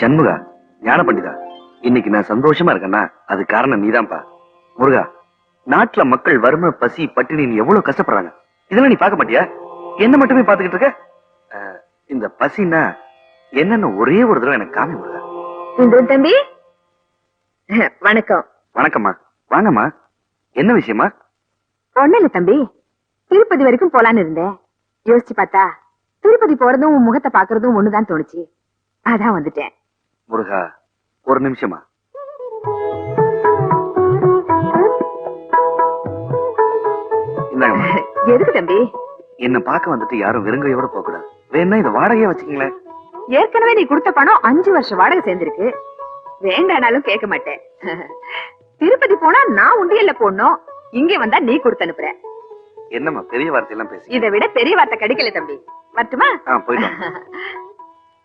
சண்முகா ஞான பண்டிதா இன்னைக்கு நான் சந்தோஷமா இருக்கேன்னா அது காரணம் நீதான்ப்பா. முருகா நாட்டுல மக்கள் வறுமை பசி பட்டினி எவ்வளவு கஷ்டப்படுறாங்க? இதெல்லாம் நீ பார்க்க மாட்டியா? என்ன மட்டுமே பாத்துக்கிட்டு இருக்க? இந்த பசின்னா என்னன்னு ஒரே ஒரு தடவை எனக்கு காமி முருகா. தம்பி. வணக்கம். வணக்கம்மா. வாங்கம்மா. என்ன விஷயமா ஒண்ணு இல்ல தம்பி. திருப்பதி வரைக்கும் போலான்னு இருந்தேன். யோசிச்சு பார்த்தா திருப்பதி போறதும் உன் முகத்தை பாக்குறதும் ஒண்ணுதான் தோணுச்சு. அதான் வந்துட்டேன். முருகா ஒரு நிமிஷமா. எதுக்கு தம்பி? என்ன பார்க்க வந்துட்டு யாரும் வெறுங்கையோட போக கூடாது வேணா இதை வாடகையா வச்சுக்கீங்களேன். ஏற்கனவே நீ கொடுத்த பணம் அஞ்சு வருஷம் வாடகை சேர்ந்திருக்கு. வேண்டானாலும் கேட்க மாட்டேன். திருப்பதி போனா நான் உண்டியல்ல போடணும். இங்க வந்தா நீ கொடுத்து அனுப்புற. என்னம்மா பெரிய வார்த்தையெல்லாம் பேசி இதை விட பெரிய வார்த்தை கிடைக்கல தம்பி. வரட்டுமா? ஆ போயிட்டு.